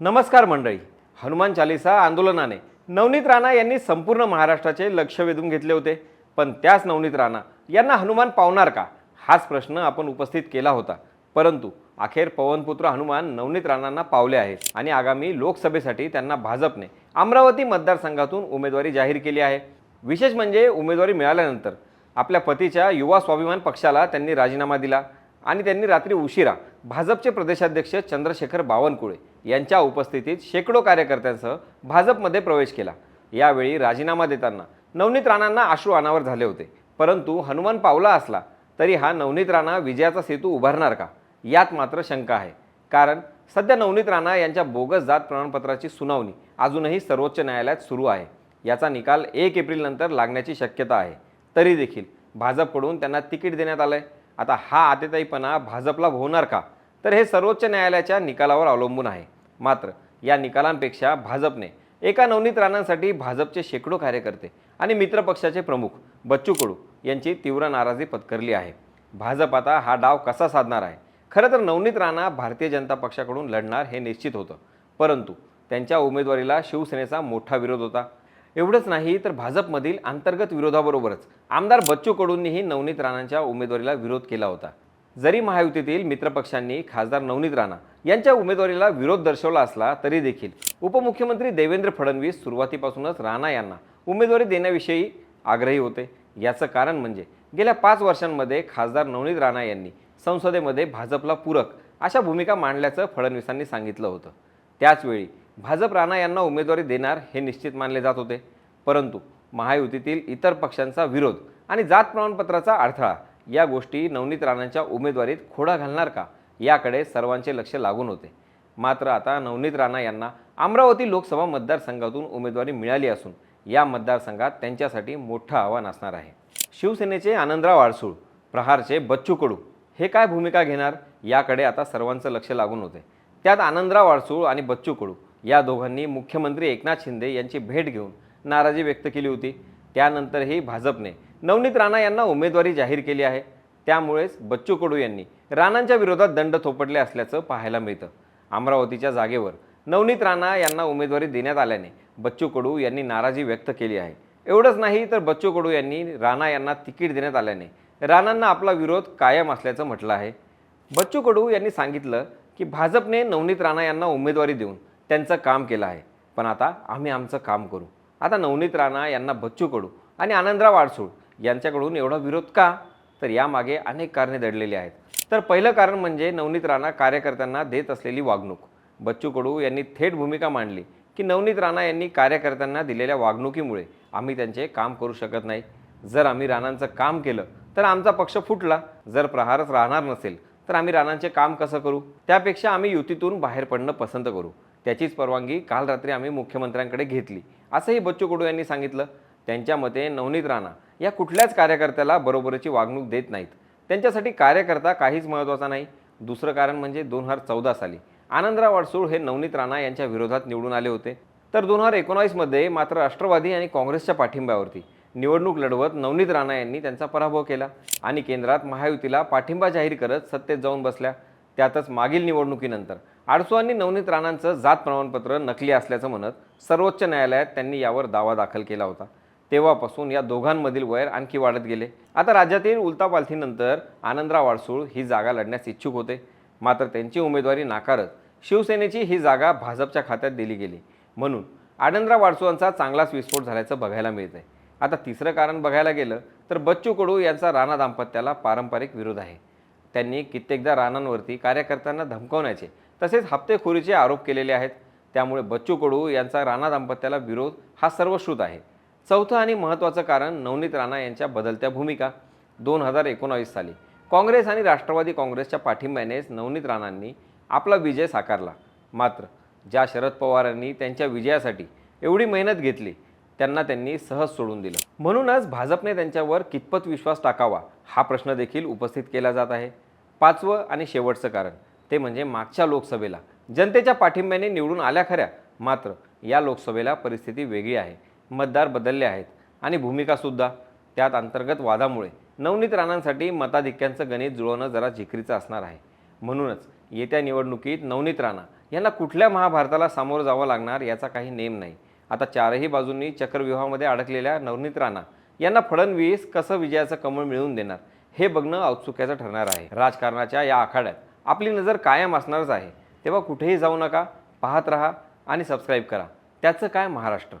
नमस्कार मंडळी. हनुमान चालिसा आंदोलनाने नवनीत राणा यांनी संपूर्ण महाराष्ट्राचे लक्ष वेधून घेतले होते. पण त्याच नवनीत राणा यांना हनुमान पावणार का? हाच प्रश्न आपण उपस्थित केला होता. परंतु अखेर पवनपुत्र हनुमान नवनीत राणांना पावले आहेत आणि आगामी लोकसभेसाठी त्यांना भाजपने अमरावती मतदारसंघातून उमेदवारी जाहीर केली आहे. विशेष म्हणजे उमेदवारी मिळाल्यानंतर आपल्या पतीच्या युवा स्वाभिमान पक्षाला त्यांनी राजीनामा दिला आणि त्यांनी रात्री उशिरा भाजपचे प्रदेशाध्यक्ष चंद्रशेखर बावनकुळे यांच्या उपस्थितीत शेकडो कार्यकर्त्यांसह भाजपमध्ये प्रवेश केला. यावेळी राजीनामा देताना नवनीत राणांना अश्रू अनावर झाले होते. परंतु हनुमान पावला असला तरी हा नवनीत राणा विजयाचा सेतू उभारणार का? यात मात्र शंका आहे. कारण सध्या नवनीत राणा यांच्या बोगस जात प्रमाणपत्राची सुनावणी अजूनही सर्वोच्च न्यायालयात सुरू आहे. याचा निकाल एक एप्रिलनंतर लागण्याची शक्यता आहे. तरी देखील भाजपकडून त्यांना तिकीट देण्यात आलंय. आता हा आतेताईपणा भाजपला होणार का? तर हे सर्वोच्च न्यायालयाच्या निकालावर अवलंबून आहे. मात्र या निकालांपेक्षा भाजपने एका नवनीत राणांसाठी भाजपचे शेकडो कार्यकर्ते आणि मित्रपक्षाचे प्रमुख बच्चू कडू यांची तीव्र नाराजी पत्करली आहे. भाजप आता हा डाव कसा साधणार आहे? खरं तर नवनीत राणा भारतीय जनता पक्षाकडून लढणार हे निश्चित होतं. परंतु त्यांच्या उमेदवारीला शिवसेनेचा मोठा विरोध होता. एवढंच नाही तर भाजपमधील अंतर्गत विरोधाबरोबरच आमदार बच्चू कडूंनीही नवनीत राणांच्या उमेदवारीला विरोध केला होता. जरी महायुतीतील मित्रपक्षांनी खासदार नवनीत राणा यांच्या उमेदवारीला विरोध दर्शवला असला तरी देखील उपमुख्यमंत्री देवेंद्र फडणवीस सुरुवातीपासूनच राणा यांना उमेदवारी देण्याविषयी आग्रही होते. याचं कारण म्हणजे गेल्या पाच वर्षांमध्ये खासदार नवनीत राणा यांनी संसदेमध्ये भाजपला पूरक अशा भूमिका मांडल्याचं फडणवीसांनी सांगितलं होतं. त्याचवेळी भाजप राणा यांना उमेदवारी देणार हे निश्चित मानले जात होते. परंतु महायुतीतील इतर पक्षांचा विरोध आणि जात प्रमाणपत्राचा अडथळा या गोष्टी नवनीत राणांच्या उमेदवारीत खोडा घालणार का? याकडे सर्वांचे लक्ष लागून होते. मात्र आता नवनीत राणा यांना अमरावती लोकसभा मतदारसंघातून उमेदवारी मिळाली असून या मतदारसंघात त्यांच्यासाठी मोठं आव्हान असणार आहे. शिवसेनेचे आनंदराव आडसूळ प्रहारचे बच्चू कडू हे काय भूमिका घेणार? याकडे आता सर्वांचं लक्ष लागून होते. त्यात आनंदराव आडसूळ आणि बच्चू कडू या दोघांनी मुख्यमंत्री एकनाथ शिंदे यांची भेट घेऊन नाराजी व्यक्त केली होती. त्यानंतरही भाजपने नवनीत राणा यांना उमेदवारी जाहीर केली आहे. त्यामुळेच बच्चू कडू यांनी राणांच्या विरोधात दंड थोपटले असल्याचं पाहायला मिळतं. अमरावतीच्या जागेवर नवनीत राणा यांना उमेदवारी देण्यात आल्याने बच्चू कडू यांनी नाराजी व्यक्त केली आहे. एवढंच नाही तर बच्चू कडू यांनी राणा यांना तिकीट देण्यात आल्याने राणांना आपला विरोध कायम असल्याचं म्हटलं आहे. बच्चू कडू यांनी सांगितलं की भाजपने नवनीत राणा यांना उमेदवारी देऊन त्यांचं काम केलं आहे. पण आता आम्ही आमचं काम करू. आता नवनीत राणा यांना बच्चू कडू आणि आनंदराव आडसूळ यांच्याकडून एवढा विरोध का? तर यामागे अनेक कारणे दडलेली आहेत. तर पहिलं कारण म्हणजे नवनीत राणा कार्यकर्त्यांना देत असलेली वागणूक. बच्चू कडू यांनी थेट भूमिका मांडली की नवनीत राणा यांनी कार्यकर्त्यांना दिलेल्या वागणुकीमुळे आम्ही त्यांचे काम करू शकत नाही. जर आम्ही राणांचं काम केलं तर आमचा पक्ष फुटला. जर प्रहारच राहणार नसेल तर आम्ही राणांचे काम कसं करू? त्यापेक्षा आम्ही युतीतून बाहेर पडणं पसंत करू. त्याचीच परवानगी काल रात्री आम्ही मुख्यमंत्र्यांकडे घेतली. असंही बच्चू कडू यांनी सांगितलं. त्यांच्या मते नवनीत राणा या कुठल्याच कार्यकर्त्याला बरोबरीची वागणूक देत नाहीत. त्यांच्यासाठी कार्यकर्ता काहीच महत्त्वाचा नाही. दुसरं कारण म्हणजे दोन हजार चौदा साली आनंदराव अडसूळ हे नवनीत राणा यांच्या विरोधात निवडून आले होते. तर दोन हजार एकोणावीसमध्ये मात्र राष्ट्रवादी आणि काँग्रेसच्या पाठिंब्यावरती निवडणूक लढवत नवनीत राणा यांनी त्यांचा पराभव केला आणि केंद्रात महायुतीला पाठिंबा जाहीर करत सत्तेत जाऊन बसल्या. त्यातच मागील निवडणुकीनंतर आडसुआंनी नवनीत राणांचं जात प्रमाणपत्र नकली असल्याचं म्हणत सर्वोच्च न्यायालयात त्यांनी यावर दावा दाखल केला होता. तेव्हापासून या दोघांमधील वैर आणखी वाढत गेले. आता राज्यातील उलतापालथीनंतर आनंदराव वाडसूळ ही जागा लढण्यास इच्छुक होते. मात्र त्यांची उमेदवारी नाकारत शिवसेनेची ही जागा भाजपच्या खात्यात दिली गेली. म्हणून आनंदराव आडसूळांचा चांगलाच विस्फोट झाल्याचं बघायला मिळतंय. आता तिसरं कारण बघायला गेलं तर बच्चू कडू यांचा राणा दाम्पत्याला पारंपरिक विरोध आहे. त्यांनी कित्येकदा राणांवरती कार्यकर्त्यांना धमकावण्याचे तसेच हप्तेखोरीचे आरोप केलेले आहेत. त्यामुळे बच्चू कडू यांचा राणा दाम्पत्याला विरोध हा सर्वश्रुत आहे. चौथं आणि महत्त्वाचं कारण नवनीत राणा यांच्या बदलत्या भूमिका. दोन हजार एकोणावीस साली काँग्रेस आणि राष्ट्रवादी काँग्रेसच्या पाठिंब्यानेच नवनीत राणांनी आपला विजय साकारला. मात्र ज्या शरद पवारांनी त्यांच्या विजयासाठी एवढी मेहनत घेतली त्यांना त्यांनी सहज सोडून दिलं. म्हणूनच भाजपने त्यांच्यावर कितपत विश्वास टाकावा हा प्रश्न देखील उपस्थित केला जात आहे. पाचवं आणि शेवटचं कारण ते म्हणजे मागच्या लोकसभेला. जनतेच्या पाठिंब्याने निवडून आल्या खऱ्या मात्र या लोकसभेला परिस्थिती वेगळी आहे. मतदार बदलले आहेत. आणि भूमिकासुद्धा त्यात अंतर्गत वादामुळे. नवनीत राणांसाठी मताधिक्यांचं गणित जुळवणं जरा जिकरीचं असणार आहे. म्हणूनच येत्या निवडणुकीत नवनीत राणा यांना कुठल्या महाभारताला सामोरं जावं लागणार याचा काही नेम नाही. आता चारही बाजूंनी चक्रव्यूहामध्ये अडकलेल्या नवनीत राणा यांना फडणवीस कसं विजयाचं कमळ मिळवून देणार हे बघणं औत्सुक्याचं ठरणार आहे. राजकारणाच्या या आखाड्यात आपली नजर कायम असणारच आहे. तेव्हा कुठेही जाऊ नका पाहत रहा आणि सबस्क्राईब करा. त्याचं काय महाराष्ट्र?